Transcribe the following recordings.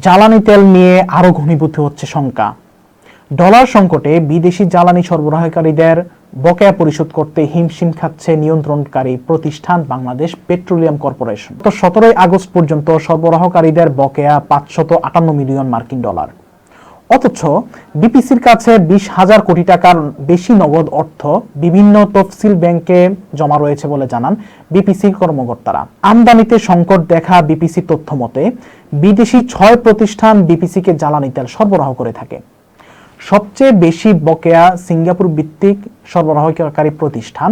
জ্বালানি তেল নিয়ে আরও ঘনীভূত হচ্ছে শঙ্কা। ডলার সংকটে বিদেশি জ্বালানি সরবরাহকারীদের বকেয়া পরিশোধ করতে হিমশিম খাচ্ছে নিয়ন্ত্রণকারী প্রতিষ্ঠান বাংলাদেশ পেট্রোলিয়াম কর্পোরেশন। তো সতেরোই আগস্ট পর্যন্ত সরবরাহকারীদের বকেয়া পাঁচশত আটান্ন মিলিয়ন মার্কিন ডলার। অথচ বিপিসির কাছে বিশ হাজার কোটি টাকার বেশি নগদ অর্থ বিভিন্ন তফসিল ব্যাংকে জমা রয়েছে বলে জানান বিপিসির কর্মকর্তারা। আমদানিতে সংকট দেখা বিপিসি তথ্য মতে, বিদেশি ছয় প্রতিষ্ঠান বিপিসিকে জ্বালানি তেল সরবরাহ করে থাকে। সবচেয়ে বেশি বকেয়া সিঙ্গাপুর ভিত্তিক সরবরাহকারী প্রতিষ্ঠান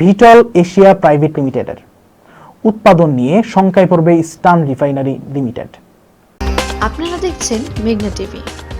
ভিটল এশিয়া প্রাইভেট লিমিটেডের। উৎপাদন নিয়ে শঙ্কায় পড়বে ইস্টার্ন রিফাইনারি লিমিটেড। আপনারা দেখছেন মেঘনা টিভি।